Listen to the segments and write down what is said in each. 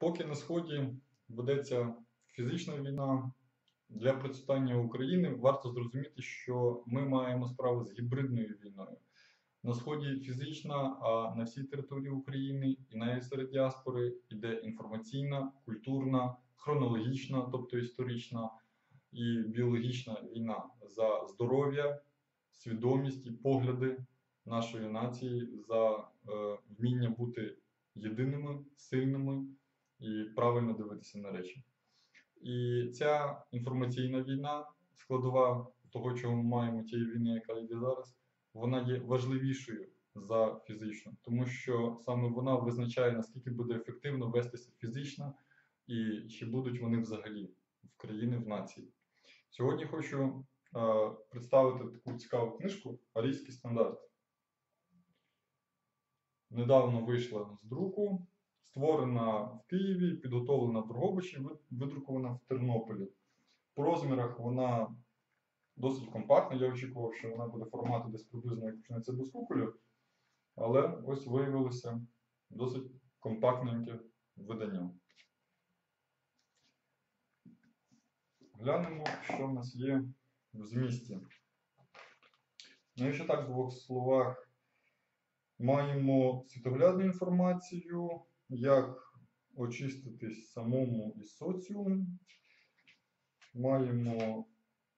Поки на Сході ведеться фізична війна, для процвітання України варто зрозуміти, що ми маємо справу з гібридною війною. На Сході фізична, а на всій території України і навіть серед діаспори йде інформаційна, культурна, хронологічна, тобто історична і біологічна війна за здоров'я, свідомість і погляди нашої нації за е, вміння бути єдиними, сильними і правильно дивитися на речі. І ця інформаційна війна, складова того, чого ми маємо тієї війни, яка йде зараз, вона є важливішою за фізичну, тому що саме вона визначає, наскільки буде ефективно вестися фізично, і чи будуть вони взагалі в країни в нації. Сьогодні хочу е, представити таку цікаву книжку Арійський стандарт. Недавно вийшла з друку, створена в Києві, підготовлена в Дрогобичі, видрукована в Тернополі. По розмірах вона досить компактна. Я очікував, що вона буде формату десь приблизно як почнеться до скуколю, але ось виявилося досить компактненьке видання. Глянемо, що в нас є в змісті. Ну, якщо так, в двох словах, маємо світоглядну інформацію, як очиститись самому із соціуму. Маємо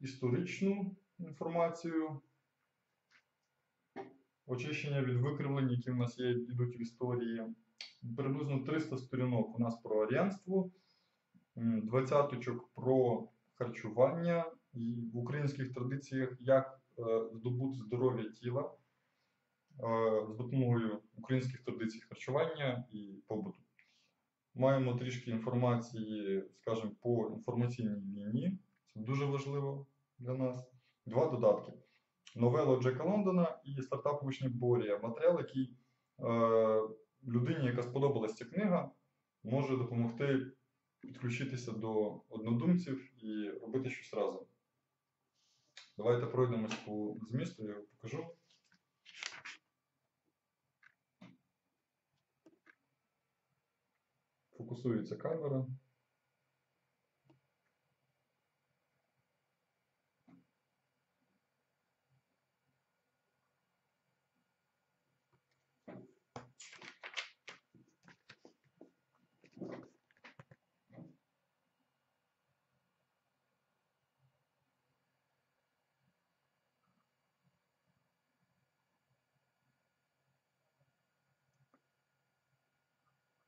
історичну інформацію, очищення від викривлень, які в нас є, йдуть в історії. Приблизно 300 сторінок у нас про аріанство, м, двадцяточок про харчування і в українських традиціях, як е, здобути здоров'я тіла з допомогою українських традицій харчування і побуту. Маємо трішки інформації, скажімо, по інформаційній війні. Це дуже важливо для нас. Два додатки: новела Джека Лондона і стартап учня Борія. Матеріал, який е, людині, яка сподобалась ця книга, може допомогти підключитися до однодумців і робити щось разом. Давайте пройдемось по змісту, я його покажу. Фокусується камера.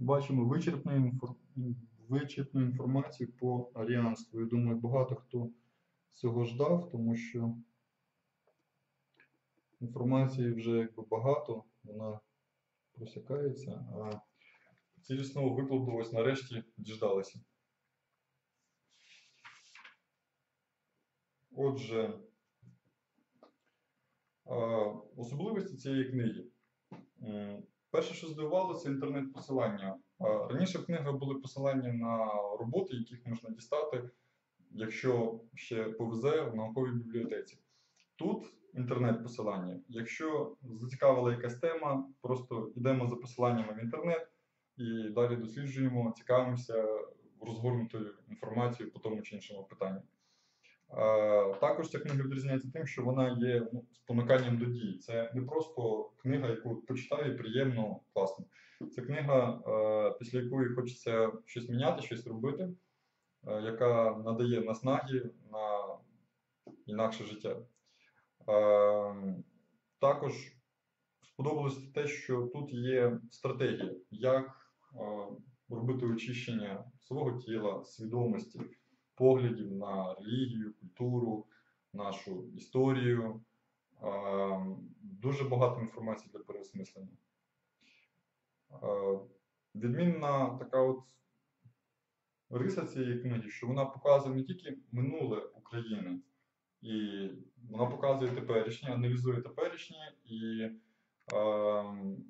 Бачимо вичерпну, інфор... вичерпну інформацію по аріанству. Я думаю, багато хто цього ждав, тому що інформації вже якби багато, вона просякається, а цілісного викладу ось нарешті діждалися. Отже, особливості цієї книги. Перше, що здивувало, це інтернет-посилання. Раніше в книгах були посилання на роботи, яких можна дістати, якщо ще повезе в науковій бібліотеці. Тут інтернет-посилання. Якщо зацікавила якась тема, просто йдемо за посиланнями в інтернет і далі досліджуємо, цікавимося розгорнутою інформацією по тому чи іншому питанню. Також ця книга відрізняється тим, що вона є ну, спонуканням до дії. Це не просто книга, яку почитаю, приємно, класно. Це книга, е, після якої хочеться щось міняти, щось робити, е, яка надає наснаги на інакше життя. Е, Також сподобалось те, що тут є стратегія, як робити очищення свого тіла, свідомості поглядів на релігію, культуру, нашу історію. Дуже багато інформації для переосмислення. Відмінна така от риса цієї книги, що вона показує не тільки минуле України, і вона показує теперішнє, аналізує теперішнє і е,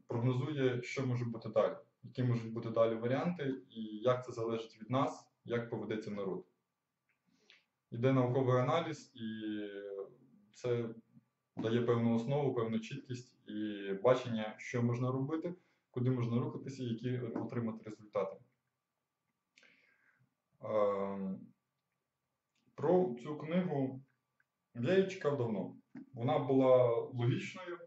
прогнозує, що може бути далі, які можуть бути далі варіанти, і як це залежить від нас, як поведеться народ. Йде науковий аналіз, і це дає певну основу, певну чіткість і бачення, що можна робити, куди можна рухатися, які отримати результати. Е, Про цю книгу я її чекав давно. Вона була логічною,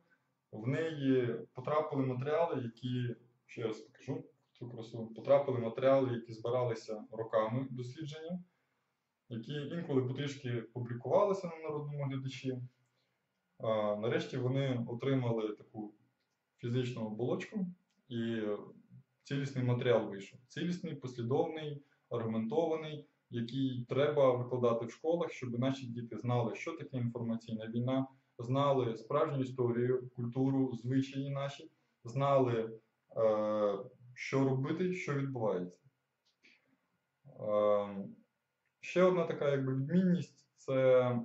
в неї потрапили матеріали, які, ще раз покажу цю красу, потрапили матеріали, які збиралися роками дослідження, які інколи потрішки публікувалися на народному глядачі. Нарешті вони отримали таку фізичну оболочку і цілісний матеріал вийшов. Цілісний, послідовний, аргументований, який треба викладати в школах, щоб наші діти знали, що таке інформаційна війна, знали справжню історію, культуру, звичаї наші, знали, е, що робити, що відбувається. Е, ще одна така якби, відмінність це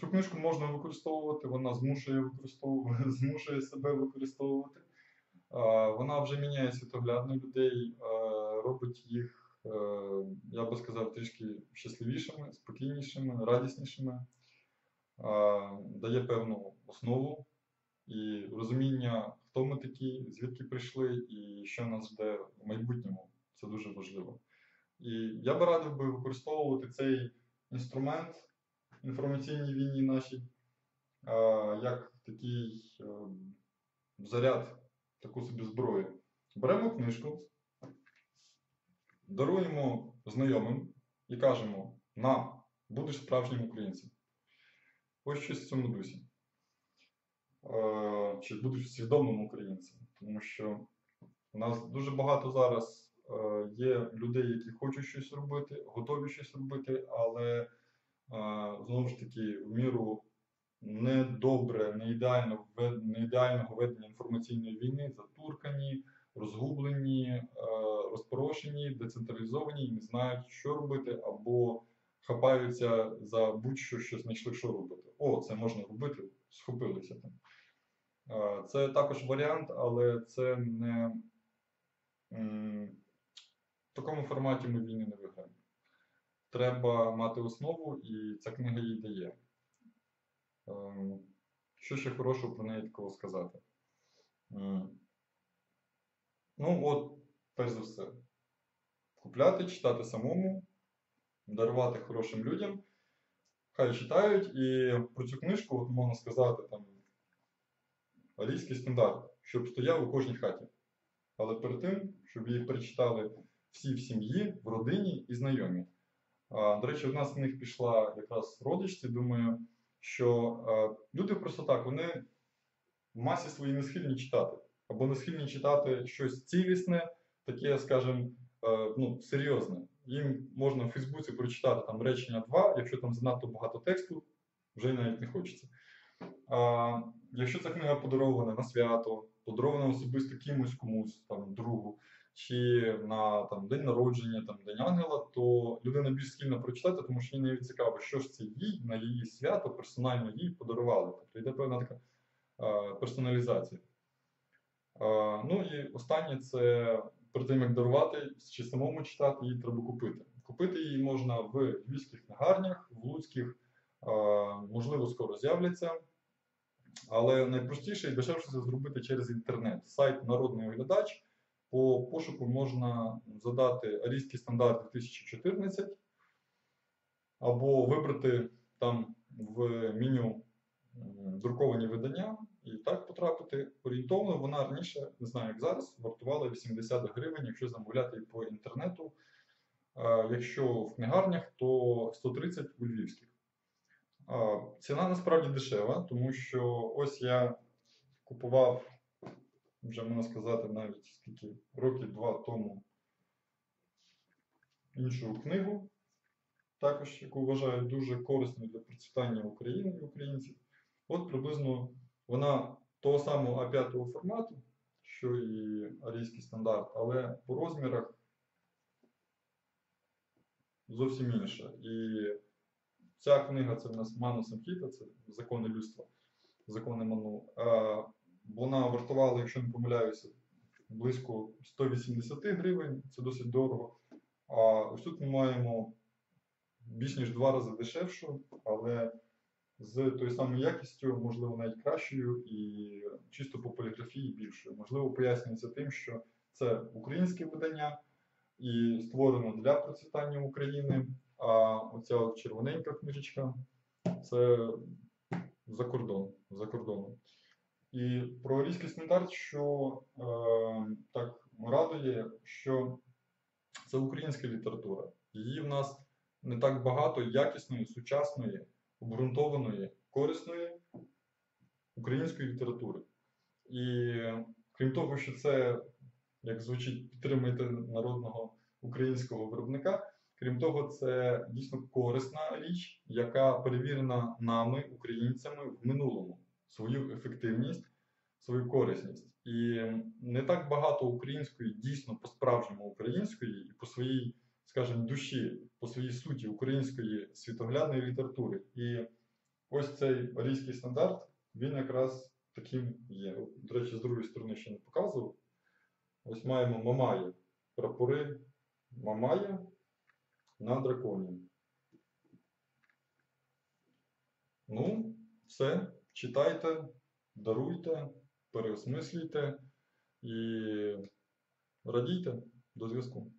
цю книжку можна використовувати, вона змушує використовувати, змушує себе використовувати. Вона вже міняє світогляд на людей, робить їх, е, я би сказав, трішки щасливішими, спокійнішими, радіснішими, дає певну основу і розуміння, хто ми такі, звідки прийшли і що нас жде в майбутньому. Це дуже важливо. І я би радив би використовувати цей інструмент інформаційній війні нашій як такий е, заряд, таку собі зброю. Беремо книжку, даруємо знайомим і кажемо: на, будеш справжнім українцем. Ось щось в цьому дусі. Е, Чи будеш свідомим українцем. Тому що у нас дуже багато зараз є людей, які хочуть щось робити, готові щось робити, але е, знову ж таки, в міру недобре, не ідеально не ідеального ведення інформаційної війни затуркані, розгублені, е, розпорошені, децентралізовані і не знають, що робити, або хапаються за будь-що, що знайшли, що робити. О, це можна робити, схопилися там. Е, Це також варіант, але це не в такому форматі ми війни не виграємо. Треба мати основу, і ця книга їй дає. Ем, Що ще хорошого про неї такого сказати? Ну, от, перш за все, купляти, читати самому, дарувати хорошим людям. Хай читають, і про цю книжку от можна сказати там арійський стандарт, щоб стояв у кожній хаті. Але перед тим, щоб її перечитали всі в сім'ї, в родині і знайомі. До речі, нас в них пішла якраз родичці, думаю, що люди просто так, вони в масі свої не схильні читати. Або не схильні читати щось цілісне, таке, скажімо, е, ну, серйозне. Їм можна в Фейсбуці прочитати там речення два, якщо там занадто багато тексту, вже й навіть не хочеться. А, якщо ця книга подарована на свято, подарована особисто кимось комусь, там, другу, чи на там, день народження, там, День Ангела, то людина більш схильна прочитати, тому що їй навіть цікаво, що ж це їй на її свято персонально їй подарували. Тобто йде певна така а, персоналізація. А, ну і останнє це перед тим, як дарувати чи самому читати, її треба купити. Купити її можна в львівських книгарнях, в луцьких, а, можливо, скоро з'являться. Але найпростіше і дешевше це зробити через інтернет. Сайт Народний оглядач. По пошуку можна задати арійський стандарт 2014 або вибрати там в меню друковані видання і так потрапити. Орієнтовно вона раніше, не знаю як зараз, вартувала 80 гривень, якщо замовляти по інтернету. Якщо в книгарнях, то 130 у львівських. Ціна насправді дешева, тому що ось я купував, вже можна сказати, навіть скільки років два тому іншу книгу, також яку вважаю дуже корисною для процвітання України і українців. От приблизно вона того самого А5 формату, що і арійський стандарт, але по розмірах зовсім інша. І Ця книга це в нас Ману Самхіта, це закони людства, закони Ману. Вона вартувала, якщо не помиляюся, близько 180 гривень, це досить дорого. А ось тут ми маємо більш ніж два рази дешевшу, але з тою самою якістю, можливо, навіть кращою і чисто по поліграфії більшою. Можливо, пояснюється тим, що це українське видання, і створено для процвітання України. А оця червоненька книжечка це за кордон, за кордоном. І про арійський стандарт, що е, так радує, що це українська література. Її в нас не так багато якісної, сучасної, обґрунтованої, корисної української літератури. І крім того, що це, як звучить, підтримуєте народного українського виробника. Крім того, це дійсно корисна річ, яка перевірена нами, українцями, в минулому свою ефективність, свою корисність. І не так багато української, дійсно по-справжньому української і по своїй, скажімо, душі, по своїй суті української світоглядної літератури. І ось цей арійський стандарт, він якраз таким є. До речі, з другої сторони ще не показував. Ось маємо Мамаї, прапори Мамая на драконі. Ну, все, читайте, даруйте, переосмислюйте і радійте до зв'язку.